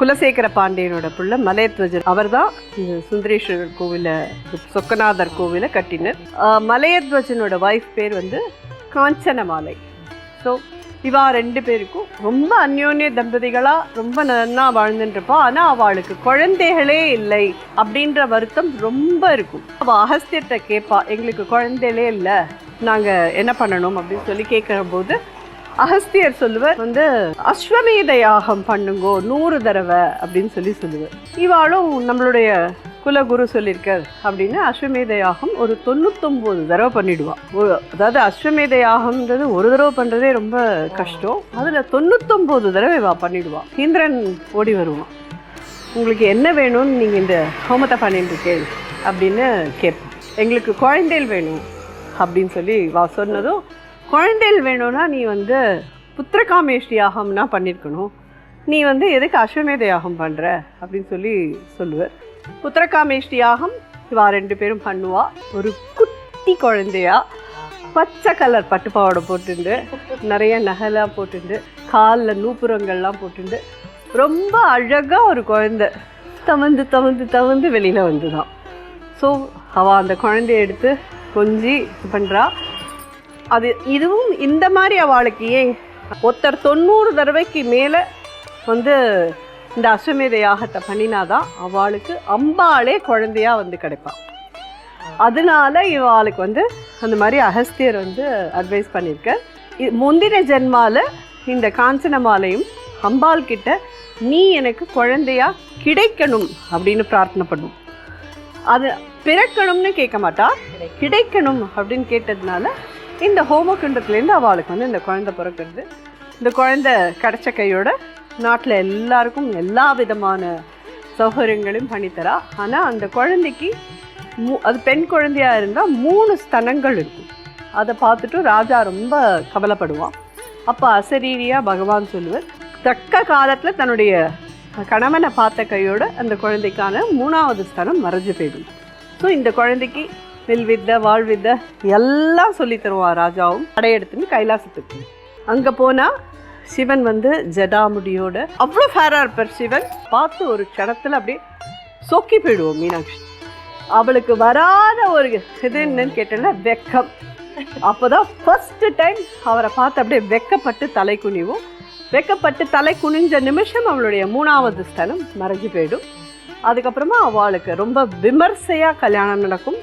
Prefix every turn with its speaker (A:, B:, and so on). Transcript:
A: குலசேகர பாண்டியனோட பிள்ளை மலையத்வஜர் அவர் தான் இந்த சுந்தரேஸ்வரர் கோவிலை சொக்கநாதர் கோவிலை கட்டினர். மலையத்வஜனோட ஒய்ஃப் பேர் வந்து காஞ்சனமாலை. ஸோ இவா ரெண்டு பேருக்கும் ரொம்ப அந்யோன்ய தம்பதிகளாக ரொம்ப நன்னா வாழ்ந்துட்டுருப்பா ஆனால் அவளுக்கு குழந்தைகளே இல்லை அப்படின்ற வருத்தம் ரொம்ப இருக்கும். அவள் அகஸ்தியத்தை கேட்பா எங்களுக்கு குழந்தைகளே இல்லை நாங்கள் என்ன பண்ணணும் அப்படின்னு சொல்லி கேட்குற போது அகஸ்தியர் சொல்லுவார் வந்து அஸ்வமேத யாகம் பண்ணுங்கோ நூறு தடவை அப்படின்னு சொல்லி சொல்லுவார். இவாளும் நம்மளுடைய குலகுரு சொல்லியிருக்கார் அப்படின்னு அஸ்வமேத யாகம் ஒரு தொண்ணூத்தொம்பது தடவை பண்ணிடுவான் அதாவது அஸ்வமேத யாகம்ன்றது ஒரு தடவை பண்ணுறதே ரொம்ப கஷ்டம். அதில் தொண்ணூத்தொம்பது தடவை இவா பண்ணிடுவான் இந்திரன் ஓடி வருவான். உங்களுக்கு என்ன வேணும்னு நீங்கள் இந்த ஹோமத்தை பண்ணிட்டு இருக்கேன் அப்படின்னு கேட்போம் எங்களுக்கு குழந்தைகள் வேணும் அப்படின்னு சொல்லி வா சொன்னதும் குழந்தைகள் வேணும்னா நீ வந்து புத்திரகாமேஷ்டி யாகம்னா பண்ணியிருக்கணும் நீ வந்து எதுக்கு அஸ்வமேத யாகம் பண்ணுற அப்படின்னு சொல்லி சொல்லுவார். புத்திரகாமேஷ்டி யாகம் இவா ரெண்டு பேரும் பண்ணுவா. ஒரு குட்டி குழந்தையா. பச்சை கலர் பட்டுப்பாவாடை போட்டுண்டு. நிறைய நகைலாம் போட்டுண்டு. காலில் நூப்புரங்கள்லாம் போட்டுண்டு. ரொம்ப அழகாக ஒரு குழந்தை. தவந்து தவந்து தவந்து வெளியில் வந்துதான். ஸோ அவள் அந்த குழந்தைய எடுத்து கொஞ்சி இது பண்ணுறா அது இதுவும் இந்த மாதிரி அவளுக்கு ஏன்? ஒருத்தர் தொண்ணூறு தடவைக்கு மேலே வந்து இந்த அஸ்வமேத யாகத்தை பண்ணினாதான் அவளுக்கு அம்பாளே குழந்தையா வந்து கிடைப்பாள் அதனால இவாளுக்கு வந்து அந்த மாதிரி அகஸ்தியர் வந்து அட்வைஸ் பண்ணியிருக்க முந்தின ஜென்மால இந்த காஞ்சனமாலையும் அம்பாள் கிட்ட நீ எனக்கு குழந்தையா கிடைக்கணும் அப்படின்னு பிரார்த்தனை பண்ணும். அது பிறக்கணும்னு கேட்க மாட்டா. கிடைக்கணும் அப்படின்னு கேட்டதுனால இந்த ஹோமகுண்டத்துலேருந்து அவளுக்கு வந்து இந்த குழந்தை பிறக்கிறது. இந்த குழந்தை கிடச்ச கையோட நாட்டில் எல்லாருக்கும் எல்லா விதமான சௌகரியங்களையும் பண்ணித்தரா. ஆனால் அந்த குழந்தைக்கு மூ அது பெண் குழந்தையாக இருந்தால் மூணு ஸ்தனங்கள் இருக்கும். அதை பார்த்துட்டு ராஜா ரொம்ப கவலைப்படுவான். அப்போ அசரீரியாக பகவான் சொல்லுவார் தக்க காலத்தில் தன்னுடைய கணவனை பார்த்த கையோட அந்த குழந்தைக்கான மூணாவது ஸ்தனம் மறைஞ்சு போயிடும். ஸோ இந்த குழந்தைக்கு வில்வித்தை வாழ்வித்தை எல்லாம் சொல்லித் தருவான் ராஜாவும். படையெடுத்துன்னு கைலாசத்துக்கு. அங்கே போனால் சிவன் வந்து ஜடாமுடியோட அவ்வளோ ஃபேராக இருப்பார் சிவன். பார்த்து ஒரு க்ஷணத்தில் அப்படியே சொக்கி போயிடுவோம் மீனாட்சி. அவளுக்கு வராத ஒரு இது என்னன்னு கேட்டேன்னா வெக்கம். அப்போதான் ஃபர்ஸ்ட் டைம் அவரை பார்த்து அப்படியே வெக்கப்பட்டு தலை குனிவும். வெக்கப்பட்டு தலை குனிஞ்ச நிமிஷம் அவளுடைய மூணாவது ஸ்தலம் மறைஞ்சு போயிடும். அதுக்கப்புறமா அவளுக்கு ரொம்ப விமர்சையாக கல்யாணம் நடக்கும்.